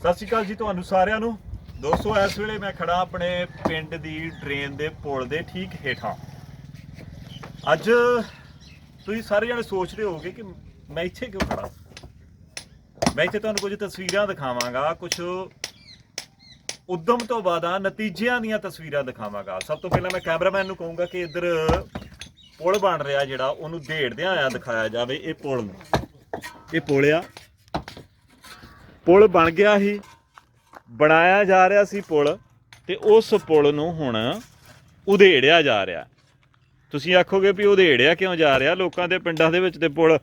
ਸਤਿ ਸ਼੍ਰੀ ਅਕਾਲ ਜੀ ਤੁਹਾਨੂੰ ਸਾਰਿਆਂ ਨੂੰ। ਦੋਸਤੋ, ਇਸ ਵੇਲੇ ਮੈਂ ਖੜਾ ਆਪਣੇ ਪਿੰਡ ਦੀ ਡਰੇਨ ਦੇ ਪੁਲ ਦੇ ਠੀਕ ਹੇਠਾਂ। ਅੱਜ ਤੁਸੀਂ ਸਾਰੇ ਜਣੇ ਸੋਚਦੇ ਹੋਗੇ ਕਿ ਮੈਂ ਇੱਥੇ ਕਿਉਂ ਖੜਾ ਮੈਂ ਇੱਥੇ ਤੁਹਾਨੂੰ ਕੁਝ ਤਸਵੀਰਾਂ ਦਿਖਾਵਾਂਗਾ, ਕੁਝ ਉਦਮ ਤੋਂ ਬਾਅਦਾਂ ਨਤੀਜਿਆਂ ਦੀਆਂ ਤਸਵੀਰਾਂ ਦਿਖਾਵਾਂਗਾ। ਸਭ ਤੋਂ ਪਹਿਲਾਂ ਮੈਂ ਕੈਮਰਾਮੈਨ ਨੂੰ ਕਹੂੰਗਾ ਕਿ ਇੱਧਰ ਪੁਲ ਬਣ ਰਿਹਾ ਜਿਹੜਾ, ਉਹਨੂੰ ਢੇੜਦਿਆਂ ਆਇਆ ਦਿਖਾਇਆ ਜਾਵੇ ਇਹ ਪੁਲ ਨੂੰ। ਇਹ ਪੁਲ ਆ। ਪੁਲ ਬਣ ਗਿਆ ਸੀ, ਬਣਾਇਆ ਜਾ ਰਿਹਾ ਸੀ ਪੁਲ ਤੇ ਉਸ ਪੁਲ ਨੂੰ ਹੁਣ ਉਧੇੜਿਆ ਜਾ ਰਿਹਾ। ਤੁਸੀਂ ਆਖੋਗੇ ਵੀ ਉਧੇੜਿਆ ਕਿਉਂ ਜਾ ਰਿਹਾ? ਲੋਕਾਂ ਦੇ ਪਿੰਡਾਂ ਦੇ ਵਿੱਚ ਤੇ ਪੁਲ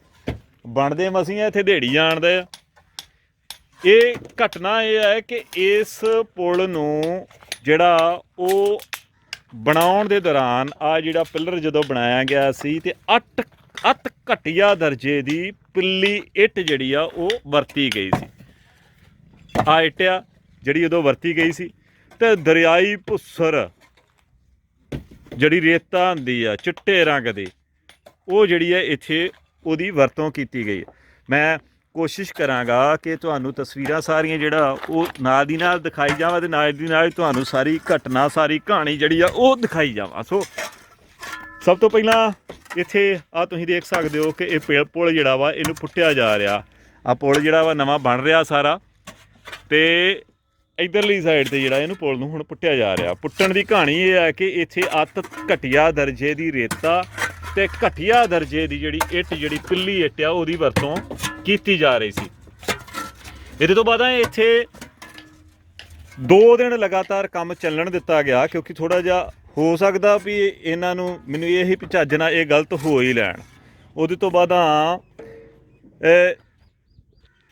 ਬਣਦੇ ਮਸੀਂ ਇੱਥੇ ਢੇੜੀ ਜਾਣਦੇ ਆ। ਇਹ ਘਟਨਾ ਇਹ ਹੈ ਕਿ ਇਸ ਪੁਲ ਨੂੰ ਜਿਹੜਾ ਉਹ ਬਣਾਉਣ ਦੇ ਦੌਰਾਨ ਆ ਜਿਹੜਾ ਪਿੱਲਰ ਜਦੋਂ ਬਣਾਇਆ ਗਿਆ ਸੀ ਤੇ ਅੱਟ ਅੱਤ ਘਟੀਆ ਦਰਜੇ ਦੀ ਪਿੱਲੀ ਇੱਟ ਜਿਹੜੀ ਆ ਉਹ ਵਰਤੀ ਗਈ ਸੀ। ਆ ਇੱਟ ਜਿਹੜੀ ਉਦੋਂ ਵਰਤੀ ਗਈ ਸੀ ਤੇ ਦਰਿਆਈ ਭੁੱਸਰ ਜਿਹੜੀ ਰੇਤਾ ਹੁੰਦੀ ਆ, ਚਿੱਟੇ ਰੰਗ ਦੀ, ਉਹ ਜਿਹੜੀ ਹੈ ਇੱਥੇ ਉਹਦੀ ਵਰਤੋਂ ਕੀਤੀ ਗਈ ਮੈਂ ਕੋਸ਼ਿਸ਼ ਕਰਾਂਗਾ ਕਿ ਤੁਹਾਨੂੰ ਤਸਵੀਰਾਂ ਸਾਰੀਆਂ ਜਿਹੜਾ ਉਹ ਨਾਲ ਦੀ ਨਾਲ ਦਿਖਾਈ ਜਾਵਾਂ ਤੇ ਨਾਲ ਦੀ ਨਾਲ ਤੁਹਾਨੂੰ ਸਾਰੀ ਘਟਨਾ, ਸਾਰੀ ਕਹਾਣੀ ਜਿਹੜੀ ਆ ਉਹ ਦਿਖਾਈ ਜਾਵਾਂ। ਸੋ ਸਭ ਤੋਂ ਪਹਿਲਾਂ ਇੱਥੇ ਆ ਤੁਸੀਂ ਦੇਖ ਸਕਦੇ ਹੋ ਕਿ ਇਹ ਪੇ- ਪੁਲ ਜਿਹੜਾ ਵਾ ਇਹਨੂੰ ਪੁੱਟਿਆ ਜਾ ਰਿਹਾ। ਆ ਪੁਲ ਜਿਹੜਾ ਵਾ ਨਵਾਂ ਬਣ ਰਿਹਾ ਸਾਰਾ। ਤੇ ਇਧਰਲੀ ਸਾਈਡ ਤੇ ਜਿਹੜਾ ਇਹਨੂੰ ਪੁਲ ਨੂੰ ਹੁਣ ਪੁੱਟਿਆ ਜਾ ਰਿਹਾ। ਪੁੱਟਣ ਦੀ ਕਹਾਣੀ ਇਹ ਹੈ ਕਿ ਇੱਥੇ ਅੱਤ ਘਟੀਆ ਦਰਜੇ ਦੀ ਰੇਤਾ ਤੇ ਘਟੀਆ ਦਰਜੇ ਦੀ ਜਿਹੜੀ ਇੱਟ, ਜਿਹੜੀ ਪਿੱਲੀ ਇੱਟ ਆ, ਉਹਦੀ ਵਰਤੋਂ ਕੀਤੀ ਜਾ ਰਹੀ ਸੀ। ਇਹਦੇ ਤੋਂ ਬਾਅਦ ਇੱਥੇ 2 ਦਿਨ ਲਗਾਤਾਰ ਕੰਮ ਚੱਲਣ ਦਿੱਤਾ ਗਿਆ, ਕਿਉਂਕਿ ਥੋੜਾ ਜਿਹਾ ਹੋ ਸਕਦਾ ਵੀ ਇਹਨਾਂ ਨੂੰ ਮੈਨੂੰ ਇਹ ਹੀ ਵੀ ਚੱਜ ਨਾਲ ਇਹ ਗਲਤ ਹੋ ਹੀ ਲੈਣ। ਉਹਦੇ ਤੋਂ ਬਾਅਦ ਆ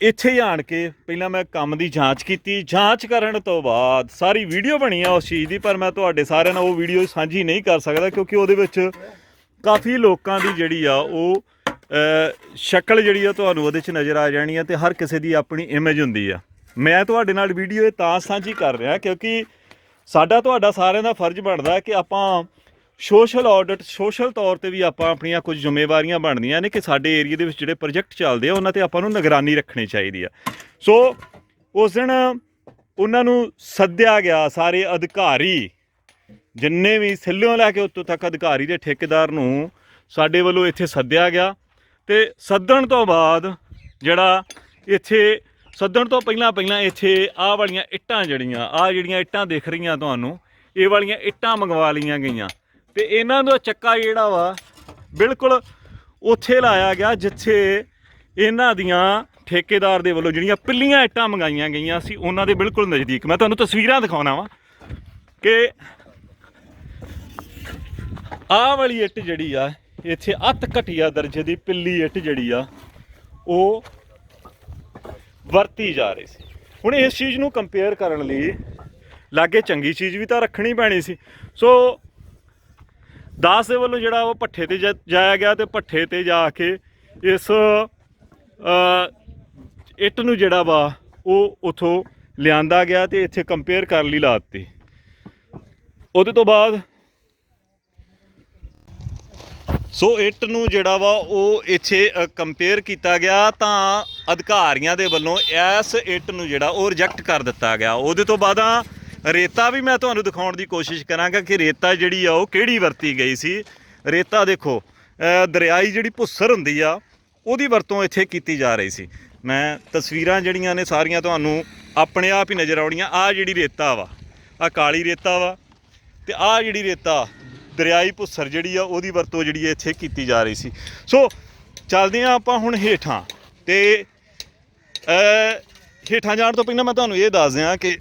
ਇੱਥੇ ਹੀ ਆਣ ਕੇ ਪਹਿਲਾਂ ਮੈਂ ਕੰਮ ਦੀ ਜਾਂਚ ਕੀਤੀ। ਜਾਂਚ ਕਰਨ ਤੋਂ ਬਾਅਦ ਸਾਰੀ ਵੀਡੀਓ ਬਣੀ ਆ ਉਸ ਚੀਜ਼ ਦੀ, ਪਰ ਮੈਂ ਤੁਹਾਡੇ ਸਾਰਿਆਂ ਨਾਲ ਉਹ ਵੀਡੀਓ ਸਾਂਝੀ ਨਹੀਂ ਕਰ ਸਕਦਾ ਕਿਉਂਕਿ ਉਹਦੇ ਵਿੱਚ ਕਾਫੀ ਲੋਕਾਂ ਦੀ ਜਿਹੜੀ ਆ ਉਹ ਸ਼ਕਲ ਜਿਹੜੀ ਆ ਤੁਹਾਨੂੰ ਉਹਦੇ 'ਚ ਨਜ਼ਰ ਆ ਜਾਣੀ ਆ ਤੇ ਹਰ ਕਿਸੇ ਦੀ ਆਪਣੀ ਇਮੇਜ ਹੁੰਦੀ ਆ। ਮੈਂ ਤੁਹਾਡੇ ਨਾਲ ਵੀਡੀਓ ਇਹ ਤਾਂ ਸਾਂਝੀ ਕਰ ਰਿਹਾ ਕਿਉਂਕਿ ਸਾਡਾ ਤੁਹਾਡਾ ਸਾਰਿਆਂ ਦਾ ਫਰਜ਼ ਬਣਦਾ ਕਿ ਆਪਾਂ ਸੋਸ਼ਲ ਆਡਿਟ, ਸੋਸ਼ਲ ਤੌਰ ਤੇ ਵੀ ਆਪਾਂ ਆਪਣੀਆਂ ਕੁਝ ਜ਼ਿੰਮੇਵਾਰੀਆਂ ਬਣਦੀਆਂ ਨੇ ਕਿ ਸਾਡੇ ਏਰੀਆ ਦੇ ਵਿੱਚ ਜਿਹੜੇ ਪ੍ਰੋਜੈਕਟ ਚੱਲਦੇ ਆ, ਉਹਨਾਂ ਤੇ ਆਪਾਂ ਨੂੰ ਨਿਗਰਾਨੀ ਰੱਖਣੀ ਚਾਹੀਦੀ ਆ। ਸੋ, ਉਸ ਦਿਨ ਉਹਨਾਂ ਨੂੰ ਸੱਦਿਆ ਗਿਆ ਸਾਰੇ ਅਧਿਕਾਰੀ, ਜਿੰਨੇ ਵੀ ਸਿੱਲਿਓਂ ਲੈ ਕੇ ਉੱਤੋਂ ਤੱਕ ਅਧਿਕਾਰੀ ਦੇ ਠੇਕੇਦਾਰ ਨੂੰ, ਸਾਡੇ ਵੱਲੋਂ ਇੱਥੇ ਸੱਦਿਆ ਗਿਆ ਤੇ ਸੱਦਣ ਤੋਂ ਬਾਅਦ ਜਿਹੜਾ ਇੱਥੇ, ਸੱਦਣ ਤੋਂ ਪਹਿਲਾਂ ਪਹਿਲਾਂ ਇੱਥੇ ਆਹ ਵਾਲੀਆਂ ਇੱਟਾਂ ਜਿਹੜੀਆਂ, ਆਹ ਜਿਹੜੀਆਂ ਇੱਟਾਂ ਦਿਖ ਰਹੀਆਂ ਤੁਹਾਨੂੰ, ਇਹ ਵਾਲੀਆਂ ਇੱਟਾਂ ਮੰਗਵਾ ਲਈਆਂ ਗਈਆਂ। ਤੇ ਇਹਨਾਂ ਦਾ ਚੱਕਾ ਜਿਹੜਾ ਵਾ, ਬਿਲਕੁਲ ਉੱਥੇ ਲਾਇਆ ਗਿਆ ਜਿੱਥੇ ਇਹਨਾਂ ਦੀਆਂ ਠੇਕੇਦਾਰ ਦੇ ਵੱਲੋਂ ਜਿਹੜੀਆਂ ਪਿੱਲੀਆਂ ਇੱਟਾਂ ਮੰਗਾਈਆਂ ਗਈਆਂ ਸੀ, ਉਹਨਾਂ ਦੇ ਬਿਲਕੁਲ ਨਜ਼ਦੀਕ। ਮੈਂ ਤੁਹਾਨੂੰ ਤਸਵੀਰਾਂ ਦਿਖਾਉਣਾ ਵਾ ਕਿ ਆਹ ਵਾਲੀ ਇੱਟ ਜਿਹੜੀ ਆ, ਇੱਥੇ ਅੱਤ ਘਟੀਆ ਦਰਜੇ ਦੀ ਪਿੱਲੀ ਇੱਟ ਜਿਹੜੀ ਆ, ਉਹ ਵਰਤੀ ਜਾ ਰਹੀ ਸੀ। ਹੁਣ ਇਸ ਚੀਜ਼ ਨੂੰ ਕੰਪੇਅਰ ਕਰਨ ਲਈ ਲਾਗੇ ਚੰਗੀ ਚੀਜ਼ ਵੀ ਤਾਂ ਰੱਖਣੀ ਪੈਣੀ ਸੀ। ਸੋ ਦਾਸ ਦੇ ਵੱਲੋਂ ਜਿਹੜਾ ਉਹ ਪੱਠੇ ਤੇ ਜਾ- ਜਾਇਆ ਗਿਆ ਤੇ ਪੱਠੇ ਤੇ ਜਾ ਕੇ ਇਸ ਇੱਟ ਨੂੰ ਜਿਹੜਾ ਵਾ ਉਹ ਉਥੋਂ ਲਿਆਂਦਾ ਗਿਆ ਤੇ ਇੱਥੇ ਕੰਪੇਅਰ ਕਰ ਲਈ ਲਾਤੀ ਉਹਦੇ ਤੋਂ ਬਾਅਦ ਸੋ ਇੱਟ ਨੂੰ ਜਿਹੜਾ ਵਾ ਉਹ ਇੱਥੇ ਕੰਪੇਅਰ ਕੀਤਾ ਗਿਆ ਤਾਂ ਅਧਿਕਾਰੀਆਂ ਦੇ ਵੱਲੋਂ ਇਸ ਇੱਟ ਨੂੰ ਜਿਹੜਾ ਉਹ ਰਿਜੈਕਟ ਕਰ ਦਿੱਤਾ ਗਿਆ। ਉਹਦੇ ਤੋਂ ਬਾਅਦ ਰੇਤਾ ਵੀ ਮੈਂ ਤੁਹਾਨੂੰ ਦਿਖਾਉਣ ਦੀ ਕੋਸ਼ਿਸ਼ ਕਰਾਂਗਾ ਕਿ ਰੇਤਾ ਜਿਹੜੀ ਆ ਉਹ ਕਿਹੜੀ ਵਰਤੀ ਗਈ ਸੀ। ਰੇਤਾ ਦੇਖੋ ਦਰਿਆਈ ਜਿਹੜੀ ਭੁੱਸਰ ਹੁੰਦੀ ਆ, ਉਹਦੀ ਵਰਤੋਂ ਇੱਥੇ ਕੀਤੀ ਜਾ ਰਹੀ ਸੀ। ਮੈਂ ਤਸਵੀਰਾਂ ਜਿਹੜੀਆਂ ਨੇ ਸਾਰੀਆਂ ਤੁਹਾਨੂੰ ਆਪਣੇ ਆਪ ਹੀ ਨਜ਼ਰ ਆਉਣੀਆਂ। ਆ ਜਿਹੜੀ ਰੇਤਾ ਵਾ ਆ ਕਾਲੀ ਰੇਤਾ ਵਾ ਤੇ ਆ ਜਿਹੜੀ ਰੇਤਾ, ਦਰਿਆਈ ਭੁੱਸਰ ਜਿਹੜੀ ਆ, ਉਹਦੀ ਵਰਤੋਂ ਜਿਹੜੀ ਇੱਥੇ ਕੀਤੀ ਜਾ ਰਹੀ ਸੀ। ਸੋ, ਚੱਲਦੇ ਆ ਆਪਾਂ ਹੁਣ ਹੇਠਾਂ ਤੇ ਹੇਠਾਂ ਜਾਣ ਤੋਂ ਪਹਿਲਾਂ ਮੈਂ ਤੁਹਾਨੂੰ ਇਹ ਦੱਸ ਦਿਆਂ ਕਿ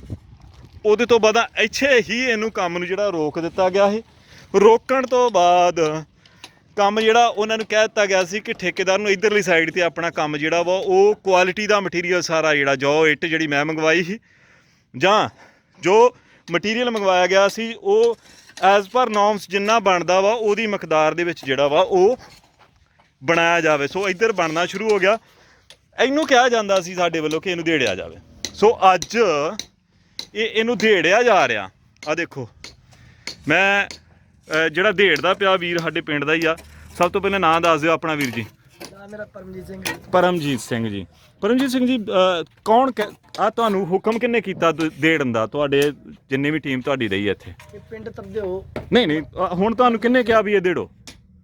ਉਹਦੇ ਤੋਂ ਬਾਅਦ ਇੱਥੇ ਹੀ ਇਹਨੂੰ ਕੰਮ ਨੂੰ ਜਿਹੜਾ ਰੋਕ ਦਿੱਤਾ ਗਿਆ ਸੀ। ਰੋਕਣ ਤੋਂ ਬਾਅਦ ਕੰਮ ਜਿਹੜਾ ਉਹਨਾਂ ਨੂੰ ਕਹਿ ਦਿੱਤਾ ਗਿਆ ਸੀ ਕਿ ਠੇਕੇਦਾਰ ਨੂੰ ਇਧਰਲੀ ਸਾਈਡ ਤੇ ਆਪਣਾ ਕੰਮ ਜਿਹੜਾ ਵਾ, ਉਹ ਕੁਆਲਿਟੀ ਦਾ ਮਟੀਰੀਅਲ ਸਾਰਾ ਜਿਹੜਾ ਜੋ ਇੱਟ ਜਿਹੜੀ ਮੈਂ ਮੰਗਵਾਈ ਸੀ, ਜਾਂ ਜੋ ਮਟੀਰੀਅਲ ਮੰਗਵਾਇਆ ਗਿਆ ਸੀ, ਉਹ ਐਜ਼ ਪਰ ਨੋਰਮਸ ਜਿੰਨਾ ਬਣਦਾ ਵਾ, ਉਹਦੀ ਮਕਦਾਰ ਦੇ ਵਿੱਚ ਜਿਹੜਾ ਵਾ, ਉਹ ਬਣਾਇਆ ਜਾਵੇ। ਸੋ ਇੱਧਰ ਬਣਨਾ ਸ਼ੁਰੂ ਹੋ ਗਿਆ। ਇਹਨੂੰ ਕਿਹਾ ਜਾਂਦਾ ਸੀ ਸਾਡੇ ਵੱਲੋਂ ਕਿ ਇਹਨੂੰ ਦੇੜਿਆ ਜਾਵੇ। ਸੋ ਅੱਜ ਇਹ ਇਹਨੂੰ ਢੇੜਿਆ ਜਾ ਰਿਹਾ। ਆ ਦੇਖੋ। ਮੈਂ ਜਿਹੜਾ ਢੇੜਦਾ ਪਿਆ ਵੀਰ ਸਾਡੇ ਪਿੰਡ ਦਾ ਹੀ ਆ। ਸਭ ਤੋਂ ਪਹਿਲਾਂ ਨਾਂ ਦੱਸ ਦਿਓ ਆਪਣਾ ਵੀਰ ਜੀ। ਮੇਰਾ ਪਰਮਜੀਤ ਸਿੰਘ ਹੈ। ਪਰਮਜੀਤ ਸਿੰਘ ਜੀ। ਪਰਮਜੀਤ ਸਿੰਘ ਜੀ ਕੌਣ ਆ ਤੁਹਾਨੂੰ ਹੁਕਮ ਕਿੰਨੇ ਕੀਤਾ ਦੇੜਨ ਦਾ? ਤੁਹਾਡੇ ਜਿੰਨੇ ਵੀ ਟੀਮ ਤੁਹਾਡੀ ਰਹੀ ਹੈ ਇੱਥੇ। ਪਿੰਡ ਤਰਦਿਓ ਨਹੀਂ ਨਹੀਂ ਹੁਣ ਤੁਹਾਨੂੰ ਕਿੰਨੇ ਕਿਹਾ ਵੀ ਇਹ ਦੇੜੋ?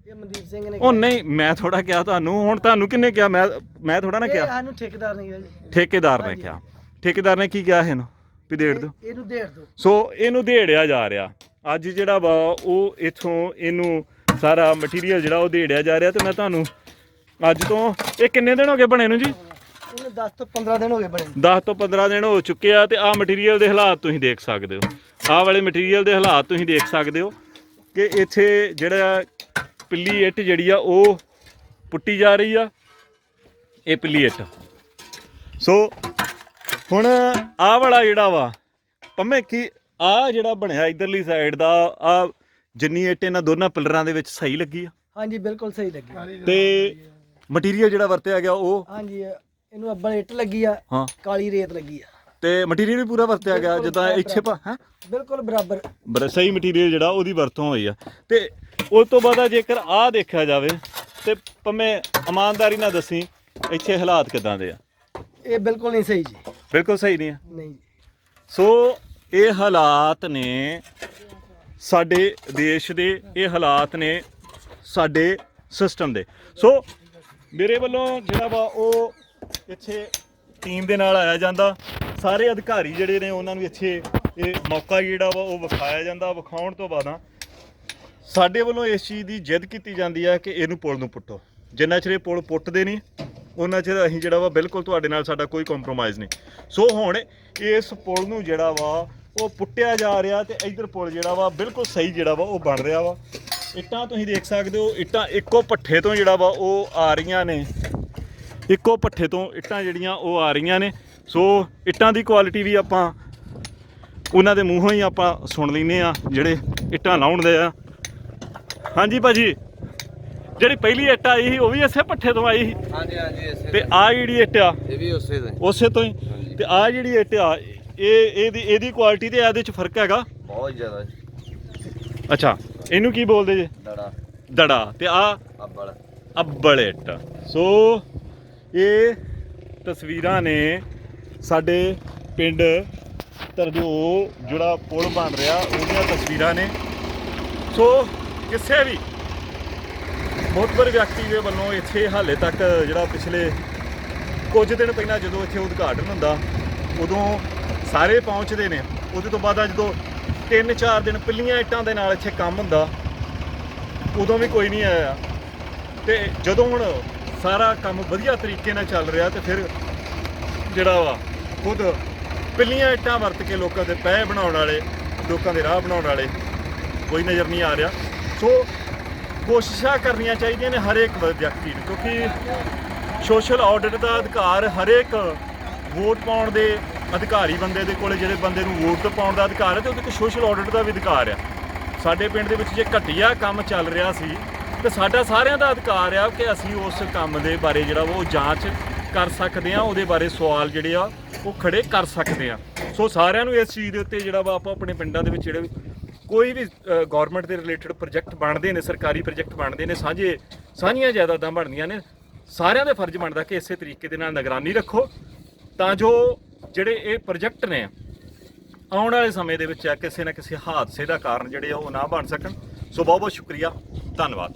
ਇਹ ਮਨਦੀਪ ਸਿੰਘ ਨੇ ਉਹ ਨਹੀਂ ਮੈਂ ਥੋੜਾ ਕਿਹਾ ਤੁਹਾਨੂੰ। ਹੁਣ ਤੁਹਾਨੂੰ ਕਿੰਨੇ ਕਿਹਾ? ਮੈਂ ਮੈਂ ਥੋੜਾ ਨਾ ਕਿਹਾ। ਸਾਨੂੰ ਠੇਕੇਦਾਰ ਨੇ ਕਿਹਾ ਜੀ। ਠੇਕੇਦਾਰ ਨੇ। ਕਿਹਾ। ਠੇਕੇਦਾਰ ਨੇ ਕੀ ਕਿਹਾ ਇਹਨੂੰ? ਵੀ ਦੇੜ ਦਿਓ ਇਹ- ਇਹਨੂੰ ਦੇੜ ਦੋ। ਸੋ ਇਹਨੂੰ ਦੇੜਿਆ ਜਾ ਰਿਹਾ। ਅੱਜ ਜਿਹੜਾ ਵਾ ਉਹ ਇਥੋਂ ਇਹਨੂੰ ਸਾਰਾ ਮਟੀਰੀਅਲ ਜਿਹੜਾ ਉਹ ਦੇੜਿਆ ਜਾ ਰਿਹਾ ਤੇ ਮੈਂ ਤੁਹਾਨੂੰ ਅੱਜ ਤੋਂ ਇਹ ਕਿੰਨੇ ਦਿਨ ਹੋ ਗਏ ਬਣੇ ਨੂੰ ਜੀ? ਇਹਨੂੰ 10 ਤੋਂ 15 ਦਿਨ ਹੋ ਗਏ ਬਣੇ ਨੂੰ। 10 ਤੋਂ 15 ਦਿਨ ਹੋ ਚੁੱਕੇ ਆ ਤੇ ਆਹ ਮਟੀਰੀਅਲ ਦੇ ਹਾਲਾਤ ਤੁਸੀਂ ਦੇਖ ਸਕਦੇ ਹੋ। ਆਹ ਵਾਲੇ ਮਟੀਰੀਅਲ ਦੇ ਹਾਲਾਤ ਤੁਸੀਂ ਦੇਖ ਸਕਦੇ ਹੋ ਕਿ ਇੱਥੇ ਜਿਹੜਾ ਪਿੱਲੀ ਇੱਟ ਜਿਹੜੀ ਆ ਉਹ ਪੁੱਟੀ ਜਾ ਰਹੀ ਆ। ਇਹ ਪਿੱਲੀ ਇੱਟ। ਸੋ ਹੁਣ ਆਹ ਵਾਲਾ ਜਿਹੜਾ ਵਾ ਪੰਮੇ ਕੀ ਆ ਜਿਹੜਾ ਬਣਿਆ ਇਧਰਲੀ ਸਾਈਡ ਦਾ ਆ ਜਿੰਨੀ ਇੱਟ ਇਹਨਾਂ ਦੋਨਾਂ ਪਿਲਰਾਂ ਦੇ ਵਿੱਚ ਸਹੀ ਲੱਗੀ ਆ। ਹਾਂਜੀ ਬਿਲਕੁਲ ਸਹੀ ਲੱਗੀ। ਤੇ ਮਟੀਰੀਅਲ ਜਿਹੜਾ ਵਰਤਿਆ ਗਿਆ ਉਹ? ਹਾਂਜੀ ਇਹਨੂੰ ਅੱਬਲ ਇੱਟ ਲੱਗੀ ਆ ਹਾਂ। ਕਾਲੀ ਰੇਤ ਲੱਗੀ ਆ। ਤੇ ਮਟੀਰੀਅਲ ਵੀ ਪੂਰਾ ਵਰਤਿਆ ਗਿਆ ਜਿੱਦਾਂ ਇੱਥੇ ਪਾ ਹਾਂ? ਬਿਲਕੁਲ ਬਰਾਬਰ। ਬੜਾ ਸਹੀ ਮਟੀਰੀਅਲ ਜਿਹੜਾ ਉਹਦੀ ਵਰਤੋਂ ਹੋਈ ਆ। ਤੇ ਉਸ ਤੋਂ ਬਾਅਦ ਆ ਜੇਕਰ ਆਹ ਦੇਖਿਆ ਜਾਵੇ ਤੇ ਭਵੇਂ ਇਮਾਨਦਾਰੀ ਨਾਲ ਦੱਸੀ ਇੱਥੇ ਹਾਲਾਤ ਕਿਦਾਂ ਦੇ ਆ? ਇਹ ਬਿਲਕੁਲ ਨਹੀਂ ਸਹੀ ਜੀ। ਬਿਲਕੁਲ ਸਹੀ ਨਹੀਂ ਆ। ਨਹੀਂ ਸੋ ਇਹ ਹਾਲਾਤ ਨੇ ਸਾਡੇ ਦੇਸ਼ ਦੇ ਇਹ ਹਾਲਾਤ ਨੇ ਸਾਡੇ ਸਿਸਟਮ ਦੇ। ਸੋ ਮੇਰੇ ਵੱਲੋਂ ਜਿਹੜਾ ਵਾ ਉਹ ਇੱਥੇ ਟੀਮ ਦੇ ਨਾਲ ਆਇਆ ਜਾਂਦਾ। ਸਾਰੇ ਅਧਿਕਾਰੀ ਜਿਹੜੇ ਨੇ ਉਹਨਾਂ ਨੂੰ ਇੱਥੇ ਇਹ ਮੌਕਾ ਜਿਹੜਾ ਵਾ ਉਹ ਵਿਖਾਇਆ ਜਾਂਦਾ ਵਿਖਾਉਣ ਤੋਂ ਬਾਅਦਾਂ ਸਾਡੇ ਵੱਲੋਂ ਇਸ ਚੀਜ਼ ਦੀ ਜਿੱਦ ਕੀਤੀ ਜਾਂਦੀ ਹੈ ਕਿ ਇਹਨੂੰ ਪੁਲ ਨੂੰ ਪੁੱਟੋ। ਜਿੰਨਾ ਚਿਰ ਇਹ ਪੁਲ ਪੁੱਟਦੇ ਨਹੀਂ ਉਹਨਾਂ ਚਿਰ ਅਸੀਂ ਜਿਹੜਾ ਵਾ ਬਿਲਕੁਲ ਤੁਹਾਡੇ ਨਾਲ ਸਾਡਾ ਕੋਈ ਕੰਪਰੋਮਾਈਜ਼ ਨਹੀਂ। ਸੋ ਹੁਣ ਇਸ ਪੁਲ ਨੂੰ ਜਿਹੜਾ ਵਾ, ਉਹ ਪੁੱਟਿਆ ਜਾ ਰਿਹਾ ਤੇ ਇਧਰ ਪੁਲ ਜਿਹੜਾ ਵਾ ਬਿਲਕੁਲ ਸਹੀ ਜਿਹੜਾ ਵਾ, ਉਹ ਬਣ ਰਿਹਾ ਵਾ। ਇੱਟਾਂ ਤੁਸੀਂ ਦੇਖ ਸਕਦੇ ਹੋ, ਇੱਟਾਂ ਇੱਕੋ ਪੱਠੇ ਤੋਂ ਜਿਹੜਾ ਵਾ, ਉਹ ਆ ਰਹੀਆਂ ਨੇ। ਇੱਕੋ ਪੱਠੇ ਤੋਂ ਇੱਟਾਂ ਜਿਹੜੀਆਂ, ਉਹ ਆ ਰਹੀਆਂ ਨੇ। ਸੋ ਇੱਟਾਂ ਦੀ ਕੁਆਲਿਟੀ ਵੀ ਆਪਾਂ ਉਹਨਾਂ ਦੇ ਮੂੰਹੋਂ ਹੀ ਆਪਾਂ ਸੁਣ ਲੈਨੇ ਆ ਜਿਹੜੇ ਇੱਟਾਂ ਲਾਉਣ ਦੇ ਆ। ਹਾਂਜੀ ਭਾਜੀ। ਜਿਹੜੀ ਪਹਿਲੀ ਇੱਟ ਆਈ ਸੀ ਉਹ ਵੀ ਇਸੇ ਪੱਠੇ ਤੋਂ ਆਈ ਸੀ। ਹਾਂਜੀ ਹਾਂਜੀ ਇਸੇ ਤੇ ਆ ਜਿਹੜੀ ਇੱਟ ਆ ਇਹ ਵੀ ਉਸੇ ਦਾ ਹੀ। ਉਸੇ ਤੋਂ ਹੀ। ਤੇ ਆ ਜਿਹੜੀ ਇੱਟ ਆ ਇਹ ਇਹਦੀ ਇਹਦੀ ਕੁਆਲਿਟੀ ਤੇ ਇਹਦੇ ਚ ਫ਼ਰਕ ਹੈਗਾ? ਬਹੁਤ ਜ਼ਿਆਦਾ ਜੀ। ਅੱਛਾ ਇਹਨੂੰ ਕੀ ਬੋਲਦੇ ਜੇ? ਦੜਾ। ਦੜਾ। ਤੇ ਆ ਅੱਬਲ। ਅੱਬਲ ਇੱਟ। ਸੋ ਇਹ ਤਸਵੀਰਾਂ ਨੇ ਸਾਡੇ ਪਿੰਡ ਤਰਜੋ ਜਿਹੜਾ ਪੁਲ ਬਣ ਰਿਹਾ ਉਹਦੀਆਂ ਤਸਵੀਰਾਂ ਨੇ। ਸੋ ਕਿਸੇ ਵੀ ਮੋਤਬਰ ਵਿਅਕਤੀ ਦੇ ਵੱਲੋਂ ਇੱਥੇ ਹਾਲੇ ਤੱਕ ਜਿਹੜਾ ਪਿਛਲੇ ਕੁਝ ਦਿਨ ਪਹਿਲਾਂ ਜਦੋਂ ਇੱਥੇ ਉਦਘਾਟਨ ਹੁੰਦਾ, ਉਦੋਂ ਸਾਰੇ ਪਹੁੰਚਦੇ ਨੇ। ਉਹਦੇ ਤੋਂ ਬਾਅਦ ਜਦੋਂ 3-4 ਦਿਨ ਪਿੱਲੀਆਂ ਇੱਟਾਂ ਦੇ ਨਾਲ ਇੱਥੇ ਕੰਮ ਹੁੰਦਾ, ਉਦੋਂ ਵੀ ਕੋਈ ਨਹੀਂ ਆਇਆ। ਤੇ ਜਦੋਂ ਹੁਣ ਸਾਰਾ ਕੰਮ ਵਧੀਆ ਤਰੀਕੇ ਨਾਲ ਚੱਲ ਰਿਹਾ ਤੇ ਫਿਰ ਜਿਹੜਾ ਵਾ, ਖੁਦ ਪਿੱਲੀਆਂ ਇੱਟਾਂ ਵਰਤ ਕੇ ਲੋਕਾਂ ਦੇ ਪੈ ਬਣਾਉਣ ਵਾਲੇ, ਲੋਕਾਂ ਦੇ ਰਾਹ ਬਣਾਉਣ ਵਾਲੇ, ਕੋਈ ਨਜ਼ਰ ਨਹੀਂ ਆ ਰਿਹਾ। ਸੋ ਕੋਸ਼ਿਸ਼ਾਂ ਕਰਨੀਆਂ ਚਾਹੀਦੀਆਂ ਨੇ ਹਰੇਕ ਵਿਅਕਤੀ ਨੂੰ, ਕਿਉਂਕਿ ਸੋਸ਼ਲ ਆਡਿਟ ਦਾ ਅਧਿਕਾਰ ਹਰੇਕ ਵੋਟ ਪਾਉਣ ਦੇ ਅਧਿਕਾਰੀ ਬੰਦੇ ਦੇ ਕੋਲੇ, ਜਿਹੜੇ ਬੰਦੇ ਨੂੰ ਵੋਟ ਪਾਉਣ ਦਾ ਅਧਿਕਾਰ ਹੈ, ਤੇ ਉਹਦੇ ਕੋਲ ਸੋਸ਼ਲ ਆਡਿਟ ਦਾ ਵੀ ਅਧਿਕਾਰ ਆ। ਸਾਡੇ ਪਿੰਡ ਦੇ ਵਿੱਚ ਜੇ ਘਟੀਆ ਕੰਮ ਚੱਲ ਰਿਹਾ ਸੀ, ਤੇ ਸਾਡਾ ਸਾਰਿਆਂ ਦਾ ਅਧਿਕਾਰ ਆ ਕਿ ਅਸੀਂ ਉਸ ਕੰਮ ਦੇ ਬਾਰੇ ਜਿਹੜਾ ਵਾ ਉਹ ਜਾਂਚ ਕਰ ਸਕਦੇ ਆ ਉਹਦੇ ਬਾਰੇ ਸਵਾਲ ਜਿਹੜੇ ਆ ਉਹ ਖੜੇ ਕਰ ਸਕਦੇ ਆ ਸੋ ਸਾਰਿਆਂ ਨੂੰ ਇਸ ਚੀਜ਼ ਦੇ ਉੱਤੇ ਜਿਹੜਾ ਵਾ ਆਪਾਂ ਆਪਣੇ ਪਿੰਡਾਂ ਦੇ ਵਿੱਚ ਜਿਹੜੇ ਕੋਈ ਵੀ ਗਵਰਨਮੈਂਟ ਦੇ ਰਿਲੇਟਡ ਪ੍ਰੋਜੈਕਟ ਬਣਦੇ ਨੇ, ਸਰਕਾਰੀ ਪ੍ਰੋਜੈਕਟ ਬਣਦੇ ਨੇ, ਸਾਂਝੇ, ਸਾਂਝੀਆਂ ਜਾਇਦਾਦਾਂ ਬਣਦੀਆਂ ਨੇ, ਸਾਰਿਆਂ ਦੇ ਫਰਜ਼ ਬਣਦਾ ਕਿ ਇਸੇ ਤਰੀਕੇ ਦੇ ਨਾਲ ਨਿਗਰਾਨੀ ਰੱਖੋ, ਤਾਂ ਜੋ ਜਿਹੜੇ ਇਹ ਪ੍ਰੋਜੈਕਟ ਨੇ, ਆਉਣ ਵਾਲੇ ਸਮੇਂ ਦੇ ਵਿੱਚ ਕਿਸੇ ਨਾ ਕਿਸੇ ਹਾਦਸੇ ਦਾ ਕਾਰਨ ਜਿਹੜੇ ਆ ਉਹ ਨਾ ਬਣ ਸਕਣ। ਸੋ ਬਹੁਤ ਬਹੁਤ ਸ਼ੁਕਰੀਆ। ਧੰਨਵਾਦ।